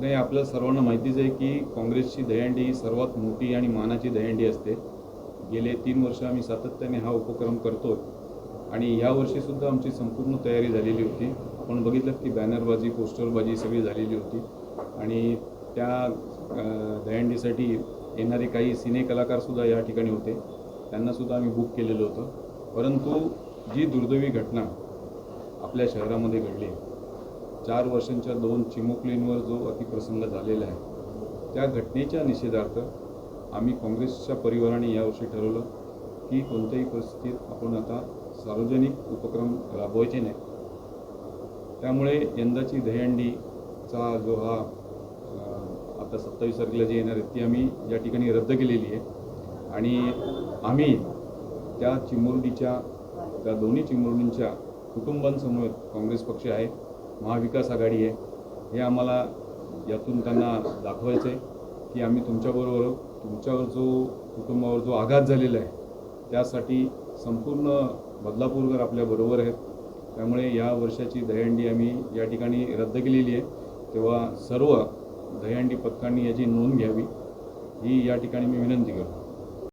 नाही आपल्या सर्वांना माहितीच आहे की काँग्रेसची दहीहंडी ही सर्वात मोठी आणि मानाची दहीहंडी असते. गेले तीन वर्ष आम्ही सातत्याने हा उपक्रम करतो आणि यावर्षीसुद्धा आमची संपूर्ण तयारी झालेली होती. आपण बघितलं की बॅनरबाजी पोस्टरबाजी सगळी झालेली होती. आणि त्या दहंडीसाठी दहीहंडीसाठी येणारे काही सिने कलाकारसुद्धा या ठिकाणी होते. त्यांनासुद्धा आम्ही बुक केलेलं होतं. परंतु जी दुर्दैवी घटना आपल्या शहरामध्ये घडली चार वर्षांच्या दोन चिमुकलींवर जो अतिप्रसंग झालेला आहे त्या घटनेच्या निषेधार्थ आम्ही काँग्रेसच्या परिवाराने यावर्षी ठरवलं की कोणत्याही परिस्थितीत आपण आता सार्वजनिक उपक्रम राबवायचे नाही. त्यामुळे यंदाची दहीहंडीचा जो हा आता सत्तावीस तारखेला जी येणार आहे ती आम्ही या ठिकाणी रद्द केलेली आहे. आणि आम्ही त्या चिमुरडीच्या त्या दोन्ही चिमुरडींच्या कुटुंबांसमोर काँग्रेस पक्ष आहे महाविकास आघाडी आहे. हे आम्हाला यातून त्यांना दाखवायचं आहे की आम्ही तुमच्याबरोबर आहोत. तुमच्यावर जो कुटुंबावर जो आघात झालेला आहे त्यासाठी संपूर्ण बदलापूरकर आपल्याबरोबर आहेत. त्यामुळे या वर्षाची दहीहंडी आम्ही या ठिकाणी रद्द केलेली आहे. तेव्हा सर्व दहीहंडी पथकांनी याची नोंद घ्यावी. ही या ठिकाणी मी विनंती करतो.